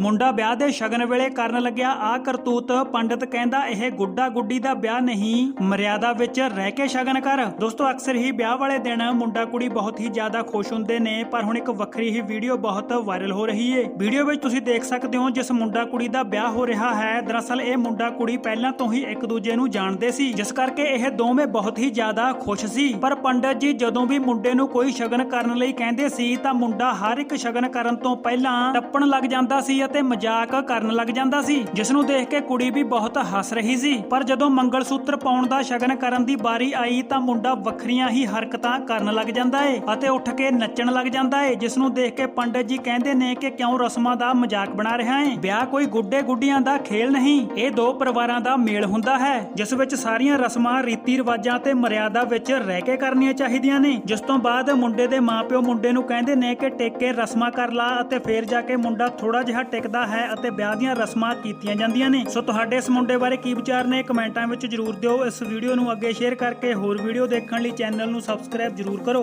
ਮੁੰਡਾ ਵਿਆਹ ਦੇ ਸ਼ਗਨ ਵੇਲੇ ਕਰਨ ਲੱਗਿਆ ਆ ਕਰਤੂਤ, ਪੰਡਿਤ ਕਹਿੰਦਾ ਇਹ ਗੁੱਡਾ ਗੁੱਡੀ ਦਾ ਵਿਆਹ ਨਹੀਂ, ਮਰਿਆਦਾ ਵਿੱਚ ਰਹਿ ਕੇ ਸ਼ਗਨ ਕਰ। ਦੋਸਤੋ, ਅਕਸਰ ਹੀ ਵਿਆਹ ਵਾਲੇ ਦਿਨ ਮੁੰਡਾ ਕੁੜੀ ਬਹੁਤ ਹੀ ਜ਼ਿਆਦਾ ਖੁਸ਼ ਹੁੰਦੇ ਨੇ, ਪਰ ਹੁਣ ਇੱਕ ਵੱਖਰੀ ਹੀ ਵੀਡੀਓ ਬਹੁਤ ਵਾਇਰਲ ਹੋ ਰਹੀ ਏ। ਵੀਡੀਓ ਵਿੱਚ ਤੁਸੀਂ ਦੇਖ ਸਕਦੇ ਹੋ, ਜਿਸ ਮੁੰਡਾ ਕੁੜੀ ਦਾ ਵਿਆਹ ਹੋ ਰਿਹਾ ਹੈ, ਦਰਅਸਲ ਇਹ ਮੁੰਡਾ ਕੁੜੀ ਪਹਿਲਾਂ ਤੋਂ ਹੀ ਇੱਕ ਦੂਜੇ ਨੂੰ ਜਾਣਦੇ ਸੀ, ਜਿਸ ਕਰਕੇ ਇਹ ਦੋਵੇਂ ਬਹੁਤ ਹੀ ਜ਼ਿਆਦਾ ਖੁਸ਼ ਸੀ। ਪਰ ਪੰਡਤ ਜੀ, ਜਦੋਂ ਵੀ ਮੁੰਡੇ ਨੂੰ ਕੋਈ ਸ਼ਗਨ ਕਰਨ ਲਈ ਕਹਿੰਦੇ ਸੀ, ਤਾਂ ਮੁੰਡਾ ਹਰ ਇੱਕ ਸ਼ਗਨ ਕਰਨ ਤੋਂ ਪਹਿਲਾਂ ਟੱਪਣ ਲੱਗ ਜਾਂਦਾ ਸੀ ਅਤੇ ਮਜ਼ਾਕ ਕਰਨ ਲੱਗ ਜਾਂਦਾ ਸੀ ਜਿਸ ਨੂੰ ਦੇਖ ਕੇ ਕੁੜੀ ਵੀ ਬਹੁਤ ਹੱਸ ਰਹੀ ਸੀ। ਪਰ ਜਦੋਂ ਮੰਗਲ ਸੂਤਰ ਪਾਉਣ ਦਾ ਸ਼ਗਨ ਕਰਨ ਦੀ ਵਾਰੀ ਆਈ ਤਾਂ ਮੁੰਡਾ ਵੱਖਰੀਆਂ ਹੀ ਹਰਕਤਾਂ ਕਰਨ ਲੱਗ ਜਾਂਦਾ ਏ ਅਤੇ ਉੱਠ ਕੇ ਨੱਚਣ ਲੱਗ ਜਾਂਦਾ ਏ ਜਿਸ ਨੂੰ ਦੇਖ ਕੇ ਪੰਡਤ ਜੀ ਕਹਿੰਦੇ ਨੇ ਕਿ ਕਿਉਂ ਰਸਮਾਂ ਦਾ ਮਜ਼ਾਕ ਬਣਾ ਰਿਹਾ ਏ? ਵਿਆਹ ਕੋਈ ਗੁੱਡੇ ਗੁੱਡੀਆਂ ਦਾ ਖੇਲ ਨਹੀਂ, ਇਹ ਦੋ ਪਰਿਵਾਰਾਂ ਦਾ ਮੇਲ ਹੁੰਦਾ ਹੈ, ਜਿਸ ਵਿੱਚ ਸਾਰੀਆਂ ਰਸਮਾਂ ਰੀਤੀ ਰਿਵਾਜਾਂ ਤੇ ਮਰਿਆਦਾ ਵਿੱਚ ਰਹਿ ਕੇ ਕਰਨੀਆਂ ਚਾਹੀਦੀਆਂ ਨੇ, ਜਿਸ ਤੋਂ ਬਾਅਦ ਮੁੰਡੇ ਦੇ ਮਾਪਿਓ ਮੁੰਡੇ ਨੂੰ ਕਹਿੰਦੇ ਨੇ ਕਿ ਟੇਕੇ ਰਸਮਾਂ ਕਰ ਲਾ ਅਤੇ ਫੇਰ ਜਾ ਕੇ ਮੁੰਡਾ ਥੋੜਾ ਜਿਹਾ ਟਿਕਦਾ ਹੈ ਅਤੇ ਵਿਆਹ ਦੀਆਂ ਰਸਮਾਂ ਕੀਤੀਆਂ ਜਾਂਦੀਆਂ ਨੇ। ਸੋ ਤੁਹਾਡੇ ਇਸ ਮੁੰਡੇ ਬਾਰੇ ਕੀ ਵਿਚਾਰ ਨੇ ਕਮੈਂਟਾਂ ਵਿੱਚ ਜਰੂਰ ਦਿਓ। ਇਸ ਵੀਡੀਓ ਨੂੰ ਅੱਗੇ ਸ਼ੇਅਰ ਕਰਕੇ ਹੋਰ ਵੀਡੀਓ ਦੇਖਣ ਲਈ ਚੈਨਲ ਨੂੰ ਸਬਸਕ੍ਰਾਈਬ ਜਰੂਰ ਕਰੋ।